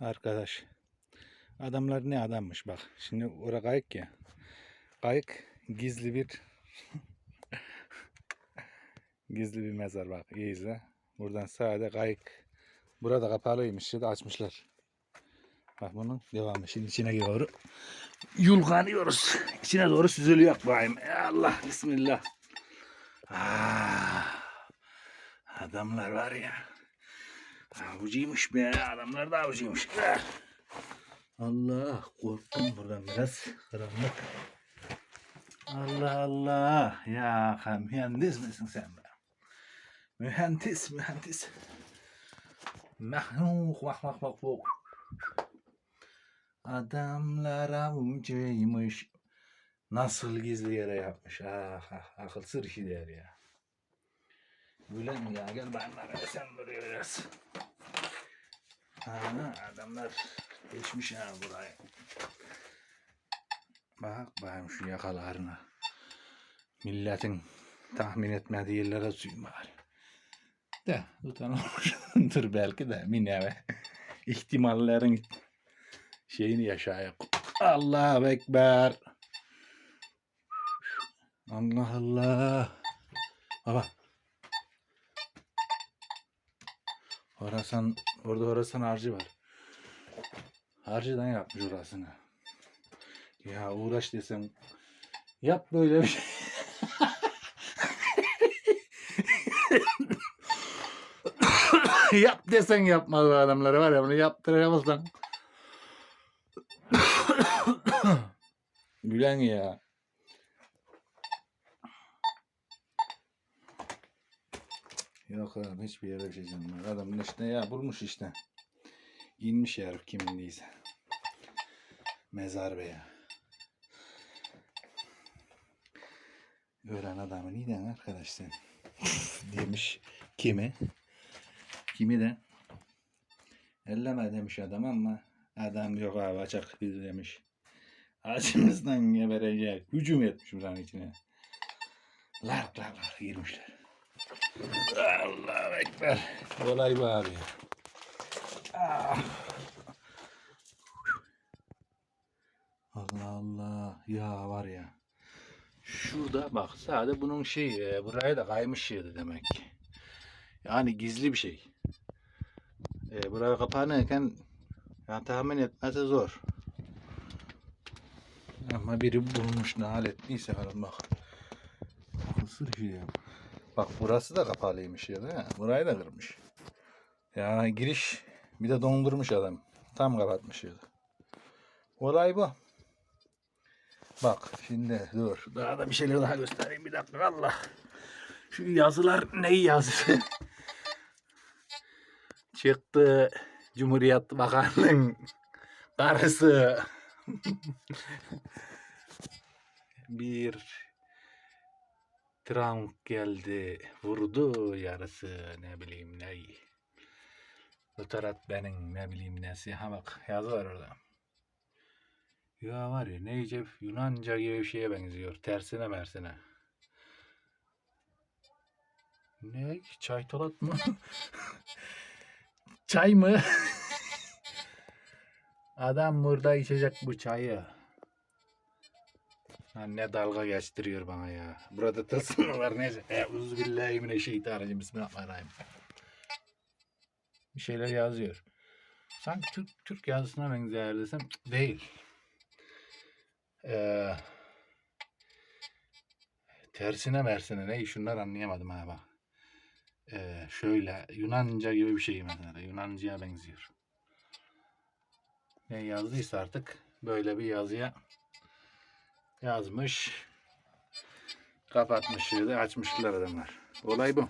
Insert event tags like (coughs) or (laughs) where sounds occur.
Arkadaş. Adamlar ne adammış bak. Şimdi oraya kayık ya. Kayık gizli bir (laughs) gizli bir mezar bak. İyi izle. Buradan sağda kayık. Burada kapalıymış. Şimdi açmışlar. Bak bunun devamı. Şimdi içine doğru yulganıyoruz. İçine doğru süzülüyor bakayım. Allah bismillah. Ah, adamlar var ya. Avucuymuş be. Adamlar da avucuymuş. Ah. Allah korktum buradan biraz. Karanlık. Allah Allah. Ya mühendis misin sen be? Mühendis mühendis. Mahnuk vah vah vah vah. Adamlar avucuymuş. Nasıl gizli yere yapmış. Ah, ah akıl sır işi der ya. Gülen ya gel benimle sen buraya biraz. Ha, adamlar geçmiş ha burayı. Bak bakayım şu yakalarına. Milletin tahmin etmediği yerlere suyum bari. De tutanmıştır belki de mineve. ihtimallerin şeyini yaşayıp. Allahu Ekber. Allah Allah. Baba. Horasan, orada Horasan harcı var. Harcıdan yapmış orasını. Ya uğraş desem yap böyle bir şey. (laughs) yap desen yapmaz bu adamları var ya bunu yaptıramazsan. (coughs) Gülen ya. Yok abi hiçbir yere bir şey canım. Adam işte ya bulmuş işte. İnmiş herif kimindeyse. Mezar be ya. Ölen adamı neden arkadaş sen? (laughs) demiş. Kimi? Kimi de? Elleme demiş adam ama adam yok abi açık bir demiş. Acımızdan geberecek. Hücum etmiş buranın içine. Lark lark lark girmişler. Allahu Ekber. Olay bu abi. Ah. Allah Allah. Ya var ya. Şurada bak sadece bunun şey e, buraya da kaymış yedi demek. Yani gizli bir şey. E, buraya kapanırken yani tahmin etmesi zor. Ama biri bulmuş ne hal ettiyse falan bak. Kısır şey ya. Bak burası da kapalıymış ya da. Burayı da kırmış. Yani giriş bir de dondurmuş adam. Tam kapatmış ya da. Olay bu. Bak şimdi dur. Daha da bir şeyler daha göstereyim bir dakika Allah. Şu yazılar neyi yazdı? (laughs) Çıktı Cumhuriyet Bakanlığı'nın karısı. (laughs) bir Trump geldi vurdu yarısı ne bileyim ne. Fotoğraf benim ne bileyim nesi. Ha bak yazı var orada. Ya var ya neyce Yunanca gibi bir şeye benziyor. Tersine mersine. Ne? Çay tolat mı? (laughs) Çay mı? (laughs) Adam burada içecek bu çayı. Ne dalga geçtiriyor bana ya. Burada tılsım var neyse. Euzubillahimineşşeytanirracim. Bismillahirrahmanirrahim. Bir şeyler yazıyor. Sanki Türk, Türk yazısına benzer desem değil. Ee, tersine mersine ne şunlar anlayamadım ha bak. Ee, şöyle Yunanca gibi bir şey mesela. Yunanca'ya benziyor. Ne yazdıysa artık böyle bir yazıya yazmış. Kapatmış açmışlar adamlar. Olay bu.